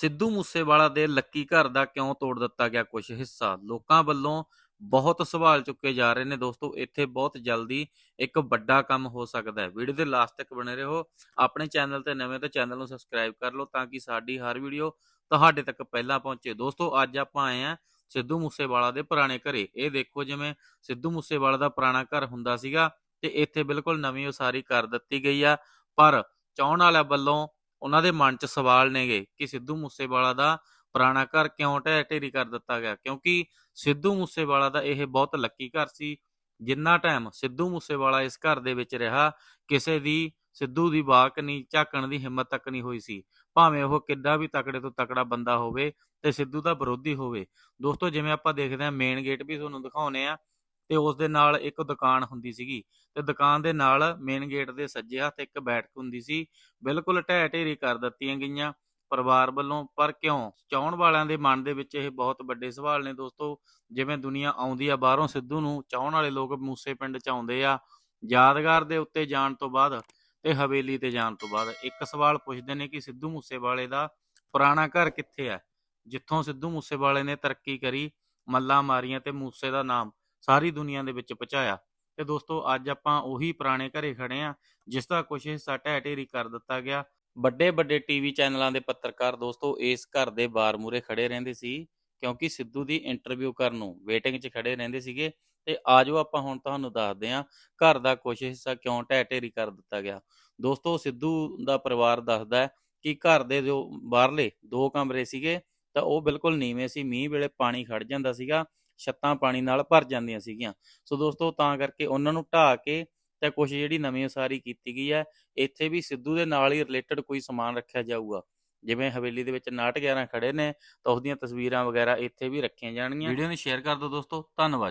ਸਿੱਧੂ ਮੂਸੇਵਾਲਾ ਦੇ ਲੱਕੀ ਘਰ ਦਾ ਕਿਉਂ ਤੋੜ ਦਿੱਤਾ ਗਿਆ ਕੁਝ ਹਿੱਸਾ? ਲੋਕਾਂ ਵੱਲੋਂ ਬਹੁਤ ਸਵਾਲ ਚੁੱਕੇ ਜਾ ਰਹੇ ਨੇ ਦੋਸਤੋ, ਇੱਥੇ ਬਹੁਤ ਜਲਦੀ ਇੱਕ ਵੱਡਾ ਕੰਮ ਹੋ ਸਕਦਾ ਹੈ। ਵੀਡੀਓ ਦੇ ਲਾਸਟ ਤੱਕ ਬਣੇ ਰਹੋ। ਆਪਣੇ ਚੈਨਲ ਤੇ ਨਵੇਂ ਤਾਂ ਚੈਨਲ ਨੂੰ ਸਬਸਕ੍ਰਾਈਬ ਕਰ ਲਓ ਤਾਂ ਕਿ ਸਾਡੀ ਹਰ ਵੀਡੀਓ ਤੁਹਾਡੇ ਤੱਕ ਪਹਿਲਾਂ ਪਹੁੰਚੇ। ਦੋਸਤੋ, ਅੱਜ ਆਪਾਂ ਆਏ ਆ ਸਿੱਧੂ ਮੂਸੇਵਾਲਾ ਦੇ ਪੁਰਾਣੇ ਘਰੇ। ਇਹ ਦੇਖੋ ਜਿਵੇਂ ਸਿੱਧੂ ਮੂਸੇਵਾਲਾ ਦਾ ਪੁਰਾਣਾ ਘਰ ਹੁੰਦਾ ਸੀਗਾ ਤੇ ਇੱਥੇ ਬਿਲਕੁਲ ਨਵੀਂ ਉਸਾਰੀ ਕਰ ਦਿੱਤੀ ਗਈ ਆ। ਪਰ ਚਾਹਣ ਵਾਲਿਆਂ ਵੱਲੋਂ ਉਹਨਾਂ ਦੇ ਮਨ 'ਚ ਸਵਾਲ ਨੇਗੇ ਕਿ ਸਿੱਧੂ ਮੂਸੇਵਾਲਾ ਦਾ ਪੁਰਾਣਾ ਘਰ ਕਿਉਂ ਢਹਿ ਢੇਰੀ ਕਰ ਦਿੱਤਾ ਗਿਆ? ਕਿਉਂਕਿ ਸਿੱਧੂ ਮੂਸੇਵਾਲਾ ਦਾ ਇਹ ਬਹੁਤ ਲੱਕੀ ਘਰ ਸੀ। ਜਿੰਨਾ ਟਾਈਮ ਸਿੱਧੂ ਮੂਸੇਵਾਲਾ ਇਸ ਘਰ ਦੇ ਵਿੱਚ ਰਿਹਾ, ਕਿਸੇ ਦੀ ਸਿੱਧੂ ਦੀ ਬਾਕ ਨਹੀਂ, ਝਾਕਣ ਦੀ ਹਿੰਮਤ ਤੱਕ ਨਹੀਂ ਹੋਈ ਸੀ। ਭਾਵੇਂ ਉਹ ਕਿੱਡਾ ਵੀ ਤਕੜੇ ਤੋਂ ਤਕੜਾ ਬੰਦਾ ਹੋਵੇ ਤੇ ਸਿੱਧੂ ਦਾ ਵਿਰੋਧੀ ਹੋਵੇ। ਦੋਸਤੋ, ਜਿਵੇਂ ਆਪਾਂ ਦੇਖਦੇ ਹਾਂ ਮੇਨ ਗੇਟ ਵੀ ਤੁਹਾਨੂੰ ਦਿਖਾਉਨੇ ਆ ਤੇ ਉਸ ਦੇ ਨਾਲ ਇੱਕ ਦੁਕਾਨ ਹੁੰਦੀ ਸੀਗੀ। ਤੇ ਦੁਕਾਨ ਦੇ ਨਾਲ ਮੇਨ ਗੇਟ ਦੇ ਸੱਜੇ ਹੱਥ ਇੱਕ ਬੈਠਕ ਹੁੰਦੀ ਸੀ। ਬਿਲਕੁਲ ਢਹਿ ਢੇਰੀ ਕਰ ਦਿੱਤੀਆਂ ਗਈਆਂ ਪਰਿਵਾਰ ਵੱਲੋਂ। ਪਰ ਕਿਉਂ? ਚਾਹਣ ਵਾਲਿਆਂ ਦੇ ਮਨ ਦੇ ਵਿੱਚ ਇਹ ਬਹੁਤ ਵੱਡੇ ਸਵਾਲ ਨੇ ਦੋਸਤੋ। ਜਿਵੇਂ ਦੁਨੀਆ ਆਉਂਦੀ ਆ ਬਾਹਰੋਂ ਸਿੱਧੂ ਨੂੰ ਚਾਹਣ ਵਾਲੇ ਲੋਕ ਮੂਸੇ ਪਿੰਡ ਚ ਆਉਂਦੇ ਆ ਯਾਦਗਾਰ ਦੇ ਉੱਤੇ ਜਾਣ ਤੋਂ ਬਾਅਦ ਤੇ ਹਵੇਲੀ ਤੇ ਜਾਣ ਤੋਂ ਬਾਅਦ। ਇੱਕ ਸਵਾਲ ਪੁੱਛਦੇ ਨੇ ਕਿ ਸਿੱਧੂ ਮੂਸੇਵਾਲੇ ਦਾ ਪੁਰਾਣਾ ਘਰ ਕਿੱਥੇ ਹੈ ਜਿੱਥੋਂ ਸਿੱਧੂ ਮੂਸੇਵਾਲੇ ਨੇ ਤਰੱਕੀ ਕਰੀ, ਮੱਲਾ ਮਾਰੀਆਂ ਤੇ ਮੂਸੇ ਦਾ ਨਾਮ ਸਾਰੀ ਦੁਨੀਆ ਦੇ ਵਿੱਚ ਪਹੁੰਚਾਇਆ। ਤੇ ਦੋਸਤੋ, ਅੱਜ ਆਪਾਂ ਉਹੀ ਪੁਰਾਣੇ ਘਰੇ ਖੜੇ ਆ, ਜਿਸ ਦਾ ਕੁਝ ਹਿੱਸਾ ਢਹਿ ਢੇਰੀ ਕਰ ਦਿੱਤਾ ਗਿਆ। ਵੱਡੇ ਵੱਡੇ ਟੀਵੀ ਚੈਨਲਾਂ ਦੇ ਪੱਤਰਕਾਰ ਦੋਸਤੋ, ਇਸ ਘਰ ਦੇ ਬਾਰ ਮੂਰੇ ਖੜੇ ਰਹਿੰਦੇ ਸੀ, ਕਿਉਂਕਿ ਸਿੱਧੂ ਦੀ ਇੰਟਰਵਿਊ ਕਰਨ ਨੂੰ ਵੇਟਿੰਗ 'ਚ ਖੜੇ ਰਹਿੰਦੇ ਸੀਗੇ। ਤੇ ਆਜੋ ਆਪਾਂ ਹੁਣ ਤੁਹਾਨੂੰ ਦੱਸਦੇ ਹਾਂ ਘਰ ਦਾ ਕੁਝ ਹਿੱਸਾ ਕਿਉਂ ਢਹਿ ਢੇਰੀ ਕਰ ਦਿੱਤਾ ਗਿਆ। ਦੋਸਤੋ, ਸਿੱਧੂ ਦਾ ਪਰਿਵਾਰ ਦੱਸਦਾ ਹੈ ਕਿ ਘਰ ਦੇ ਜੋ ਬਾਹਰਲੇ ਦੋ ਕਮਰੇ ਸੀਗੇ, ਤਾਂ ਉਹ ਬਿਲਕੁਲ ਨੀਵੇਂ ਸੀ, ਮੀਂਹ ਵੇਲੇ ਪਾਣੀ ਖੜ ਜਾਂਦਾ ਸੀਗਾ। ਛੱਤਾਂ ਪਾਣੀ ਨਾਲ ਭਰ ਜਾਂਦੀਆਂ ਸੀਗੀਆਂ। ਸੋ ਦੋਸਤੋ, ਤਾਂ ਕਰਕੇ ਉਹਨਾਂ ਨੂੰ ਢਾਹ ਕੇ ਤੇ ਕੁਝ ਜਿਹੜੀ ਨਵੀਂ ਉਸਾਰੀ ਕੀਤੀ ਗਈ ਹੈ, ਇੱਥੇ ਵੀ ਸਿੱਧੂ ਦੇ ਨਾਲ ਹੀ ਰਿਲੇਟਡ ਕੋਈ ਸਮਾਨ ਰੱਖਿਆ ਜਾਊਗਾ। ਜਿਵੇਂ ਹਵੇਲੀ ਦੇ ਵਿੱਚ ਨਾਟ 11 ਖੜੇ ਨੇ, ਤਾਂ ਉਸ ਦੀਆਂ ਤਸਵੀਰਾਂ ਵਗੈਰਾ ਇੱਥੇ ਵੀ ਰੱਖੀਆਂ ਜਾਣਗੀਆਂ। ਵੀਡੀਓ ਨੂੰ ਸ਼ੇਅਰ ਕਰ ਦਿਓ ਦੋਸਤੋ, ਧੰਨਵਾਦ।